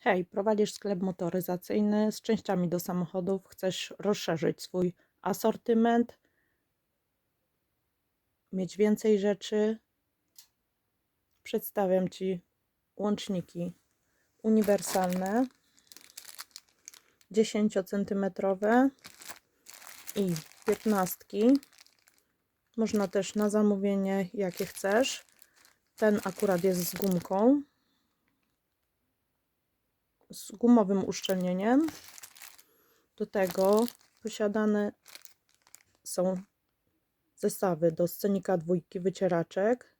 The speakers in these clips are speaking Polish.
Hej, prowadzisz sklep motoryzacyjny z częściami do samochodów, chcesz rozszerzyć swój asortyment, mieć więcej rzeczy. Przedstawiam Ci łączniki uniwersalne 10 cm i 15. Można też na zamówienie, jakie chcesz. Ten akurat jest z gumką z gumowym uszczelnieniem. Do tego posiadane są zestawy do scenika dwójki wycieraczek.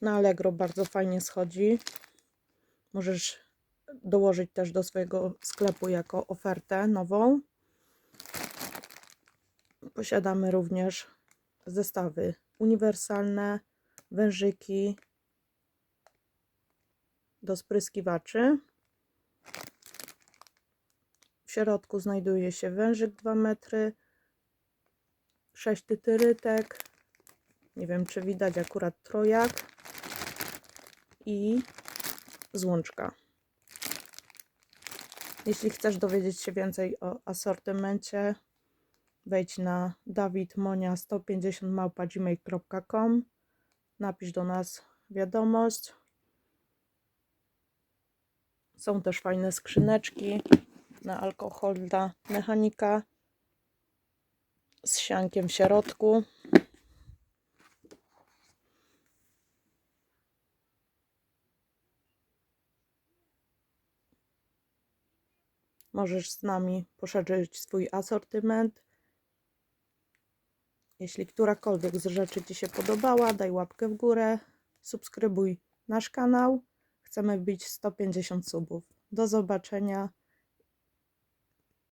Na Allegro bardzo fajnie schodzi. Możesz dołożyć też do swojego sklepu jako ofertę nową. Posiadamy również zestawy uniwersalne, wężyki, do spryskiwaczy. W środku znajduje się wężyk 2 metry, 6 tytyrytek, nie wiem czy widać akurat trojak i złączka. Jeśli chcesz dowiedzieć się więcej o asortymencie, wejdź na dawidmonia 150 małpa.gmail.com napisz do nas wiadomość. Są też fajne skrzyneczki na alkohol dla mechanika z siankiem w środku. Możesz z nami poszerzyć swój asortyment. Jeśli którakolwiek z rzeczy Ci się podobała, daj łapkę w górę, subskrybuj nasz kanał. Chcemy wbić 150 subów. Do zobaczenia.